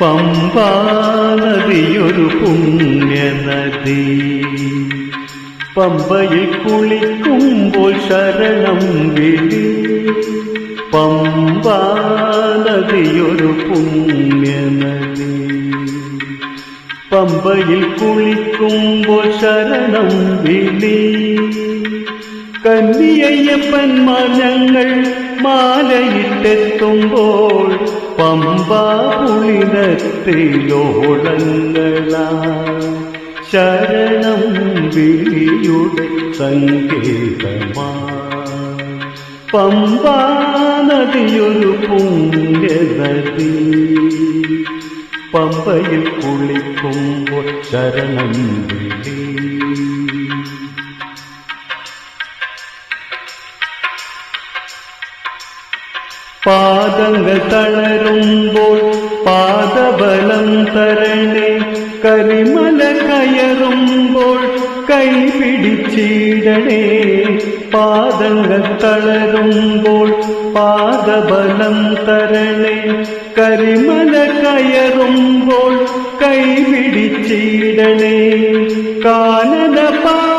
പമ്പാനദിയൊരു പുണ്യനദി. പമ്പയിൽ കുളിക്കുമ്പോൾ ശരണം വിളി. പമ്പാനദിയൊരു പുണ്യനദി. പമ്പയിൽ കുളിക്കുമ്പോൾ ശരണം വിളി. കന്നിയയ്യപ്പന്മാർ ഞങ്ങൾ മാലയിട്ടെത്തുമ്പോൾ പമ്പാ പുളിനത്തിലോളങ്ങളാ ശരണം വിളിയുടെ സങ്കേതമാ. പമ്പാനദിയൊരു പുണ്യനദി. പമ്പയിൽ കുളിക്കുമ്പോൾ ശരണം വിളി. പാദങ്ങൾ തളരുമ്പോൾ പാദബലം തരണേ. കരിമല കയറുമ്പോൾ കൈ പിടിച്ചിടണേ. പാദങ്ങൾ തളരുമ്പോൾ പാദബലം തരണേ. കരിമല കയറുമ്പോൾ കൈ പിടിച്ചിടണേ. കാനന പാതയിലൂടെ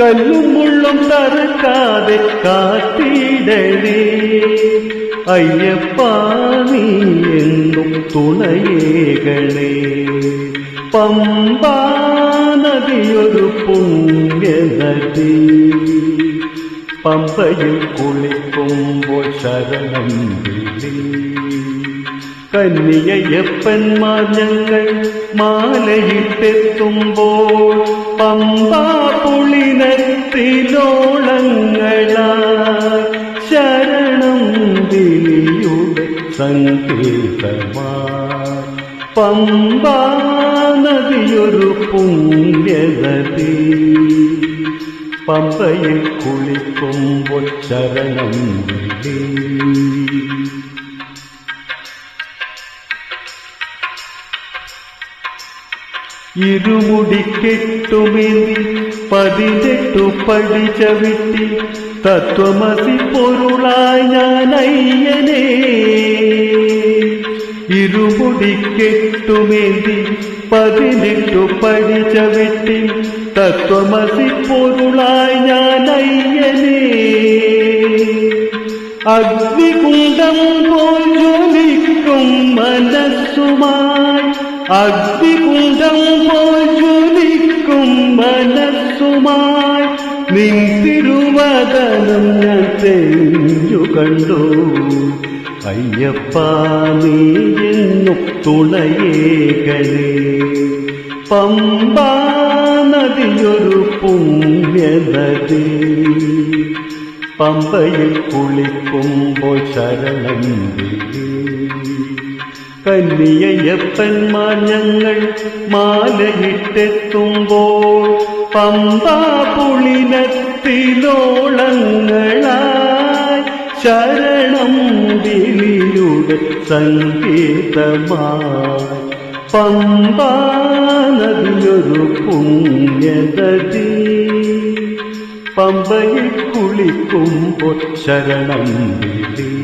കല്ലും മുള്ളും തറക്കാതെ കാത്തിടണേ. അയ്യപ്പ എന്നും തുണയേകണേ. പമ്പാ നദിയൊരു പുണ്യനദി. പമ്പയിൽ കുളിക്കുമ്പോൾ ശരണം വിളി. കന്യയപ്പന്മാർ ഞങ്ങൾ മാലയിട്ടെത്തുമ്പോൾ പമ്പാ പുളിനത്തിലോളങ്ങളാ ശരണം ദിലിയുടെ സങ്കേതമാ പമ്പാ നദിയൊരു പുണ്യനദി. പമ്പയിൽ കുളിക്കുമ്പോൾ ശരണം വിളി. ഇരുമുടി കെട്ടുമേന്തി പതിനെട്ടു പടി ചവിട്ടി തത്വമസി പൊരുളായി ഞാൻ അയ്യനേ. ഇരുമുടി കെട്ടുമേന്തി പതിനെട്ടു പടി ചവിട്ടി തത്വമസി പൊരുളായി ഞാൻ അയ്യനേ. അഗ്നികുണ്ടം പോൽ മനസ്സുമായി അഗ്നികുണ്ടം പോൽ ജ്വലിക്കും മനസ്സുമായി. നിൻ തിരുവദനം ഞാൻ തെളിഞ്ഞു കണ്ടു. അയ്യപ്പ എന്നു തുണയേകളേ പമ്പാ നദിയൊരു പുണ്യനദി. പമ്പയിൽ കുളിക്കുമ്പോൾ ശരണം വിളി കന്യയപ്പന്മാർ ഞങ്ങൾ മാലയിട്ടെത്തുമ്പോൾ പമ്പാ പുളിനത്തിലോളങ്ങളായി ശരണം വിളിയുടെ സംഗീതമായി പമ്പാ നദിയൊരു പുണ്യനദി. പമ്പയിൽ കുളിക്കുമ്പോൾ ശരണം വിളി